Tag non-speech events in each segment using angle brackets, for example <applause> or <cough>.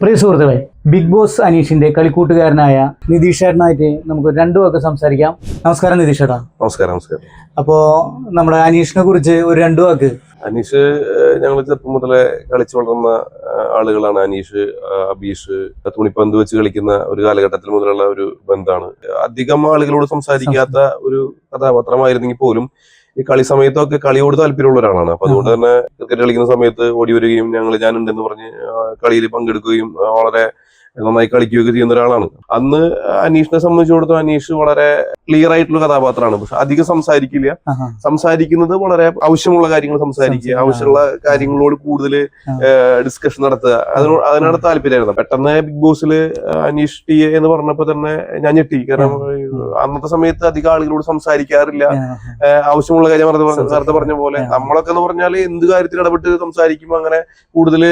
പ്രിയ സുഹൃത്തുക്കളെ big boss അനീഷിന്റെ കളിക്കൂട്ടുകാരനായ നിതീഷ് ചേട്ടനായിട്ട് നമുക്ക് രണ്ടു വാക്ക് സംസാരിക്കാം. നമസ്കാരം നിതീഷ് ചേട്ടാ. നമസ്കാരം നമസ്കാരം. അപ്പോ നമ്മുടെ അനീഷിനെ കുറിച്ച് ഒരു രണ്ടു വാക്ക്. അനീഷ് ഞങ്ങൾ ചെറുപ്പം മുതലേ കളിച്ചു വളർന്ന ആളുകളാണ്. അനീഷ് അബീഷ് തുണിപ്പന്ത് വെച്ച് കളിക്കുന്ന ഒരു കാലഘട്ടത്തിൽ മുതലുള്ള ഒരു ബന്ധമാണ് അധികം ആളുകളോട് സംസാരിക്കാത്ത ഒരു കഥാപാത്രമായിരുന്നെങ്കിൽ പോലും ഈ കളി സമയത്തൊക്കെ കളിയോട് താല്പര്യമുള്ള ഒരാളാണ്. അപ്പൊ അതുകൊണ്ട് തന്നെ ക്രിക്കറ്റ് കളിക്കുന്ന സമയത്ത് ഓടി വരികയും ഞങ്ങൾ ഞാനുണ്ടെന്ന് പറഞ്ഞ് കളിയിൽ പങ്കെടുക്കുകയും വളരെ നന്നായി കളിക്കുകയൊക്കെ ചെയ്യുന്ന ഒരാളാണ്. അന്ന് അനീഷിനെ സംബന്ധിച്ചിടത്തോളം അനീഷ് വളരെ ക്ലിയർ ആയിട്ടുള്ള കഥാപാത്രമാണ്. പക്ഷെ അധികം സംസാരിക്കില്ല. സംസാരിക്കുന്നത് വളരെ ആവശ്യമുള്ള കാര്യങ്ങൾ സംസാരിക്കുക. ആവശ്യമുള്ള കാര്യങ്ങളോട് കൂടുതൽ. ഡിസ്കഷൻ നടത്തുക. അതിനോട് അതിനോട് താല്പര്യമായിരുന്നു. പെട്ടെന്ന് ബിഗ് ബോസിൽ അനീഷ് ടി എന്ന് പറഞ്ഞപ്പോ തന്നെ ഞാൻ ഞെട്ടി. കാരണം അന്നത്തെ സമയത്ത് അധികം ആളുകളോട് സംസാരിക്കാറില്ല. ആവശ്യമുള്ള കാര്യം നേരത്തെ പറഞ്ഞ- പോലെ. നമ്മളൊക്കെ എന്ന് പറഞ്ഞാൽ എന്ത് കാര്യത്തിൽ ഇടപെട്ട് സംസാരിക്കുമ്പോൾ അങ്ങനെ കൂടുതൽ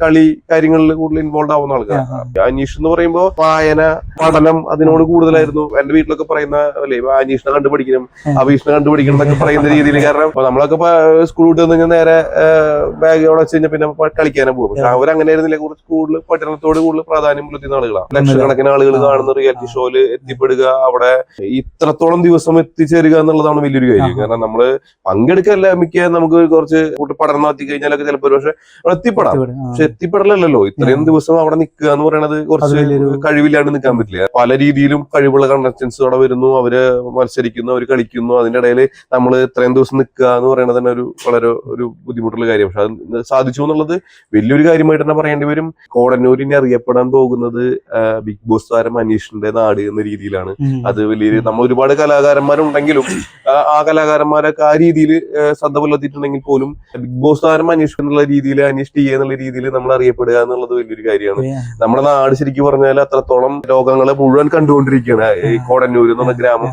കളി കാര്യങ്ങളിൽ കൂടുതൽ ഇൻവോൾവ് ആവുന്ന ആൾക്കാർ അനീഷ് എന്ന് പറയുമ്പോൾ വായന പഠനം അതിനോട് കൂടുതലായിരുന്നു. എന്റെ വീട്ടിലൊക്കെ പറയുന്ന അല്ലേ അനീഷിനെ കണ്ടുപിടിക്കണം ഉം. അഭീഷിനെ കണ്ടുപിടിക്കണം എന്നൊക്കെ പറയുന്ന രീതിയിൽ കാരണം നമ്മളൊക്കെ സ്കൂൾ വിട്ട് വന്നു കഴിഞ്ഞാൽ നേരെ ബാഗ് അവിടെ വെച്ച് കഴിഞ്ഞാൽ പിന്നെ കളിക്കാനും പോകും പക്ഷെ അവരങ്ങനെ ആയിരുന്നില്ല കുറച്ച് കൂടുതൽ പഠനത്തോട് കൂടുതൽ പ്രാധാന്യം പുലർത്തുന്ന ആളുകളാണ് ലക്ഷക്കണക്കിന് ആളുകൾ കാണുന്ന റിയാലിറ്റി ഷോയിൽ എത്തിപ്പെടുക അവിടെ ഇത്രത്തോളം ദിവസം എത്തിച്ചേരുക എന്നുള്ളതാണ് വലിയൊരു കാര്യം. കാരണം നമ്മൾ പങ്കെടുക്കല്ല മിക്ക നമുക്ക് കുറച്ച് കൂട്ടി പഠനം നടത്തി കഴിഞ്ഞാലൊക്കെ ചിലപ്പോൾ പക്ഷെ എത്തിപ്പെടാം. പക്ഷെ എത്തിപ്പെടലല്ലോ. ഇത്രയും ദിവസം അവിടെ നിൽക്കുക എന്ന് പറയുന്നത് കുറച്ച് കഴിവില്ലാണ്ട് നിൽക്കാൻ പറ്റില്ല. പല രീതിയിലും കഴിവുള്ള കണ്ടസ്റ്റൻസ് അവിടെ വരുന്നു അവർ മത്സരിക്കുന്നു അവർ കളിക്കുന്നു. അതിന്റെ ഇടയിൽ നമ്മൾ ഇത്രയും ദിവസം നിൽക്കുക എന്ന് പറയുന്നത് തന്നെ ഒരു വളരെ ഒരു ബുദ്ധിമുട്ടുള്ള കാര്യം പക്ഷെ അത് സാധിച്ചു എന്നുള്ളത് വലിയൊരു കാര്യമായിട്ട് തന്നെ പറയേണ്ടി വരും. കോടന്നൂരിനെ അറിയപ്പെടാൻ പോകുന്നത് ബിഗ് ബോസ് താരം അനീഷിന്റെ നാട് എന്ന രീതിയിലാണ്. അത് വലിയൊരു നമ്മൾ ഒരുപാട് കലാകാരന്മാരുണ്ടെങ്കിലും ആ, കലാകാരന്മാരൊക്കെ ആ രീതിയിൽ ശ്രദ്ധ പുലർത്തിയിട്ടുണ്ടെങ്കിൽ പോലും ബിഗ് ബോസ് താരം അന്വേഷിക്കുക എന്നുള്ള രീതിയിൽ അനീഷ് ടി എന്നുള്ള രീതിയിൽ നമ്മൾ അറിയപ്പെടുക എന്നുള്ളത് വലിയൊരു കാര്യമാണ്. നമ്മുടെ നാട് ശരിക്കും പറഞ്ഞാൽ അത്രത്തോളം രോഗങ്ങളെ മുഴുവൻ കണ്ടുകൊണ്ടിരിക്കുകയാണ്. ഈ കോടന്നൂർ എന്ന് പറഞ്ഞ ഗ്രാമം.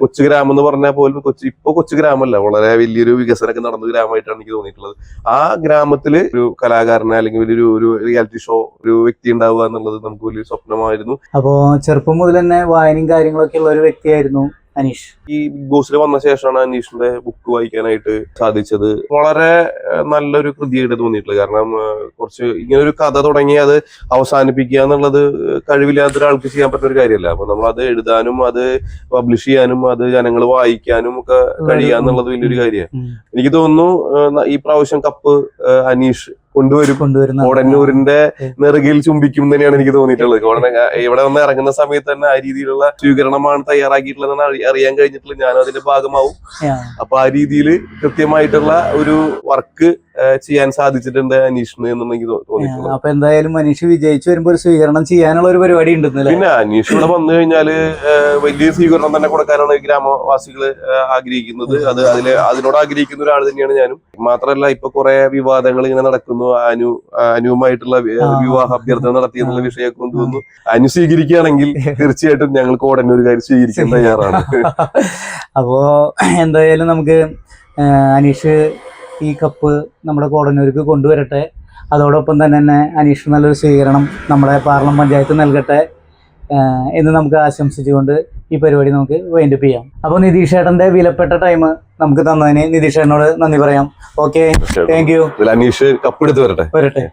കൊച്ചു ഗ്രാമം എന്ന് പറഞ്ഞാൽ പോലും കൊച്ചു ഇപ്പൊ കൊച്ചു ഗ്രാമമല്ല വളരെ വലിയൊരു വികസനമൊക്കെ നടന്ന ഗ്രാമമായിട്ടാണ് എനിക്ക് തോന്നിയിട്ടുള്ളത്. ആ ഗ്രാമത്തിൽ ഒരു കലാകാരനെ അല്ലെങ്കിൽ വലിയൊരു ഒരു റിയാലിറ്റി ഷോ ഒരു വ്യക്തി ഉണ്ടാവുക എന്നുള്ളത് നമുക്ക് വലിയൊരു സ്വപ്നമായിരുന്നു. അപ്പോ ചെറുപ്പം മുതൽ തന്നെ വായനയും കാര്യങ്ങളൊക്കെ ഉള്ള ഒരു വ്യക്തിയായിരുന്നു അനീഷ്. ഈ ബിഗ് ബോസിൽ വന്ന ശേഷമാണ് അനീഷിന്റെ ബുക്ക് വായിക്കാനായിട്ട് സാധിച്ചത്. വളരെ നല്ലൊരു കൃതിയായിട്ട് തോന്നിയിട്ടുള്ളത് കാരണം കുറച്ച് ഇങ്ങനെ ഒരു കഥ തുടങ്ങി അത് അവസാനിപ്പിക്കുക എന്നുള്ളത് കഴിവില്ലാത്ത ഒരാൾക്ക് ചെയ്യാൻ പറ്റുന്ന ഒരു കാര്യമല്ല. അപ്പൊ നമ്മൾ അത് എഴുതാനും അത് പബ്ലിഷ് ചെയ്യാനും അത് ജനങ്ങൾ വായിക്കാനും ഒക്കെ കഴിയുക എന്നുള്ളത് വലിയൊരു കാര്യമാണ്. എനിക്ക് തോന്നുന്നു ഈ പ്രാവശ്യം കപ്പ് അനീഷ് കൊണ്ടുവരും. കൊണ്ടുവരുന്ന കോടന്നൂരിന്റെ നെറുകയിൽ ചുംബിക്കും തന്നെയാണ് എനിക്ക് തോന്നിയിട്ടുള്ളത്. കോടന ഇവിടെ വന്ന് ഇറങ്ങുന്ന സമയത്ത് തന്നെ ആ രീതിയിലുള്ള സ്വീകരണമാണ് തയ്യാറാക്കിയിട്ടുള്ളതെന്ന് അറിയാൻ കഴിഞ്ഞിട്ടുള്ളത് ഞാനും അതിന്റെ ഭാഗമാവും. അപ്പൊ ആ രീതിയിൽ കൃത്യമായിട്ടുള്ള ഒരു വർക്ക് ചെയ്യാൻ സാധിച്ചിട്ടുണ്ട് അനീഷിന് എന്നെനിക്ക് തോന്നിയിട്ടുള്ളത്. അപ്പൊ എന്തായാലും അനീഷ് വിജയിച്ചു വരുമ്പോൾ ഒരു സ്വീകരണം ചെയ്യാനുള്ള ഒരു പരിപാടി ഉണ്ട് പിന്നെ അനീഷ് ഇവിടെ വന്നു കഴിഞ്ഞാൽ വലിയ സ്വീകരണം തന്നെ കൊടുക്കാനാണ് ഗ്രാമവാസികൾ ആഗ്രഹിക്കുന്നത്. അത് അതിൽ അതിനോട് ആഗ്രഹിക്കുന്ന ഒരാൾ തന്നെയാണ് ഞാനും. മാത്രമല്ല ഇപ്പൊ കുറെ വിവാദങ്ങൾ ഇങ്ങനെ നടക്കുന്നു. അനു അനുവുമായിട്ടുള്ള വിവാഹ അഭ്യർത്ഥന നടത്തി എന്നുള്ള വിഷയമൊക്കെ കൊണ്ടുവന്നു. അനു സ്വീകരിക്കുകയാണെങ്കിൽ <laughs> തീർച്ചയായിട്ടും ഞങ്ങൾ കോടന്നൂരുകാർ സ്വീകരിക്കാൻ തയ്യാറാണ്. <laughs> അപ്പോ എന്തായാലും നമുക്ക് അനീഷ് ഈ കപ്പ് നമ്മുടെ കോടന്നൂർക്ക് കൊണ്ടുവരട്ടെ. അതോടൊപ്പം തന്നെ തന്നെ അനീഷ് നല്ലൊരു സ്വീകരണം നമ്മുടെ പാർലം പഞ്ചായത്ത് നൽകട്ടെ എന്ന് നമുക്ക് ആശംസിച്ചുകൊണ്ട് ഈ പരിപാടി നമുക്ക് വൈൻഡപ്പ് ചെയ്യാം. അപ്പോൾ നിതീഷ് ഏട്ടന്റെ വിലപ്പെട്ട ടൈം നമുക്ക് തന്നതിന് നിതീഷ് ഏട്ടനോട് നന്ദി പറയാം. ഓക്കെ താങ്ക് യു അനീഷ് കപ്പെടുത്ത് വരട്ടെ. വരട്ടെ.